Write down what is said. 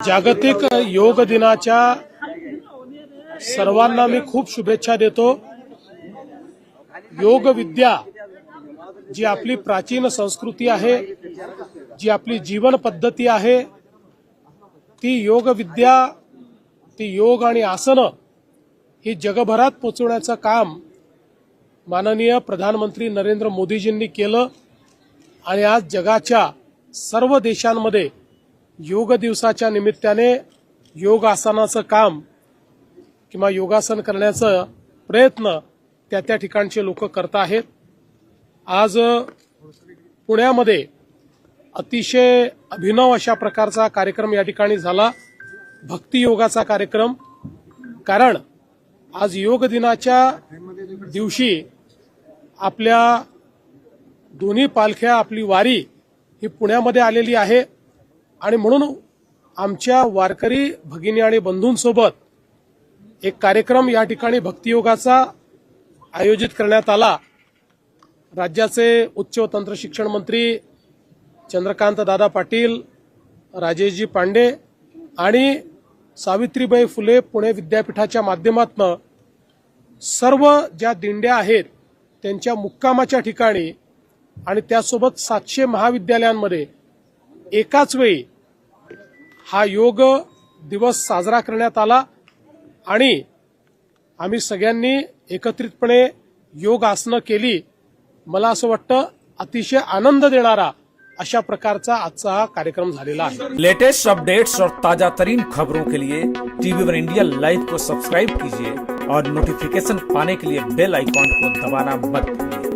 जागतिक योग दिनाच्या सर्वांना मी खूप शुभेच्छा देतो. योग विद्या जी आपली प्राचीन संस्कृती आहे जी आपली जीवन पद्धती आहे ती योग विद्या ती योग आणि आसनं ही जगभरात पोचवण्याचं काम माननीय प्रधानमंत्री नरेंद्र मोदीजींनी केलं आणि आज जगाच्या सर्व देशांमध्ये योग दिवसाच्या निमित्ताने योग आसनाचं काम किंवा योगासन करण्याचा प्रयत्न त्या त्या ठिकाणचे लोक करत आहेत. आज पुण्यामध्ये अतिशय अभिनव अशा प्रकारचा कार्यक्रम या ठिकाणी झाला. भक्ती योगाचा कार्यक्रम. कारण आज योग दिनाच्या दिवशी आपल्या दोन्ही पालख्या आपली वारी ही पुण्यामध्ये आलेली आहे. आणि म्हणून आमच्या वारकरी भगिनी आणि बंधूंसोबत एक कार्यक्रम या ठिकाणी भक्तियोगाचा आयोजित करण्यात आला. राज्याचे उच्च व तंत्र शिक्षण मंत्री चंद्रकांत दादा पाटील राजेशजी पांडे आणि सावित्रीबाई फुले पुणे विद्यापीठाच्या माध्यमातून सर्व ज्या दिंड्या आहेत त्यांच्या मुक्कामाच्या ठिकाणी आणि त्यासोबत सातशे महाविद्यालयांमध्ये एकाच वेळी हा योग दिवस साजरा करण्यात आला आणि आम्ही सगळ्यांनी एकत्रितपणे योग आसनं केली. मला असं वाटतं अतिशय आनंद देणारा अशा प्रकारचा आजचा हा कार्यक्रम झालेला आहे. लेटेस्ट अपडेट्स और ताजा तरीन खबरों के लिए टीवी वन इंडिया लाइव को सब्सक्राइब कीजिए और नोटिफिकेशन पाने के लिए बेल आइकॉन को दबाना मत भूलिए।